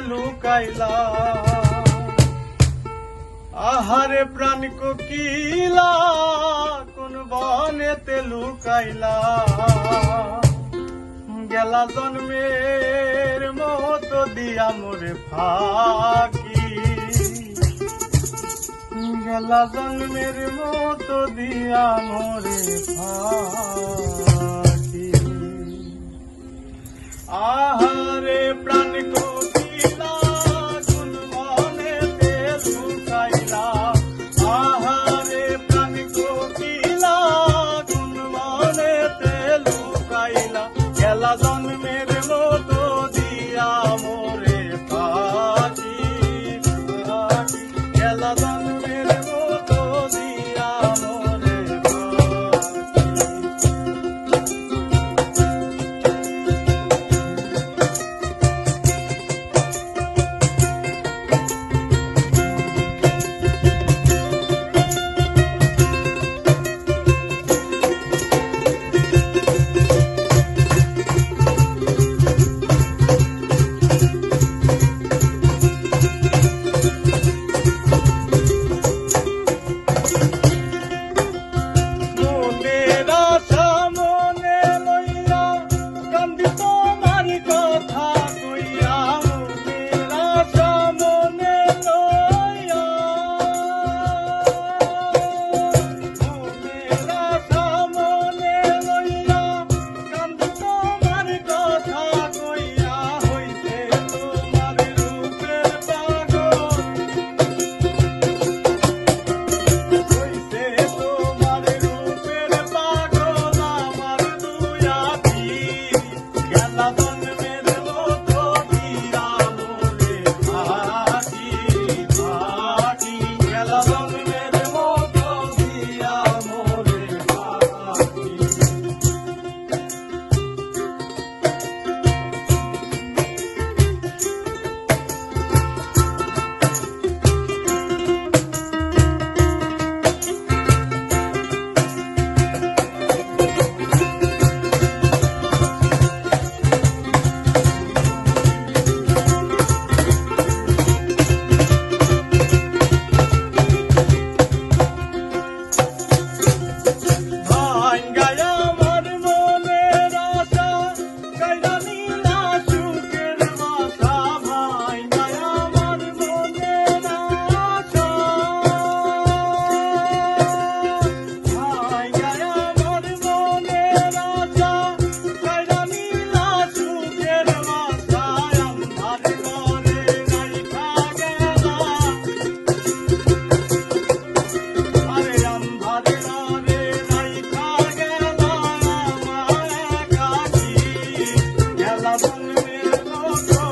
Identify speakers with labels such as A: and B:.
A: লুকাইলা। আহারে প্রাণ কোকিলা, কোন বনেতে লুকাইলা। গেলা জন্মের মতো দিয়া মোরে ফাঁকি। গেলা জন্মের মতো দিয়া মোরে ফাঁকি। আহারে Christ.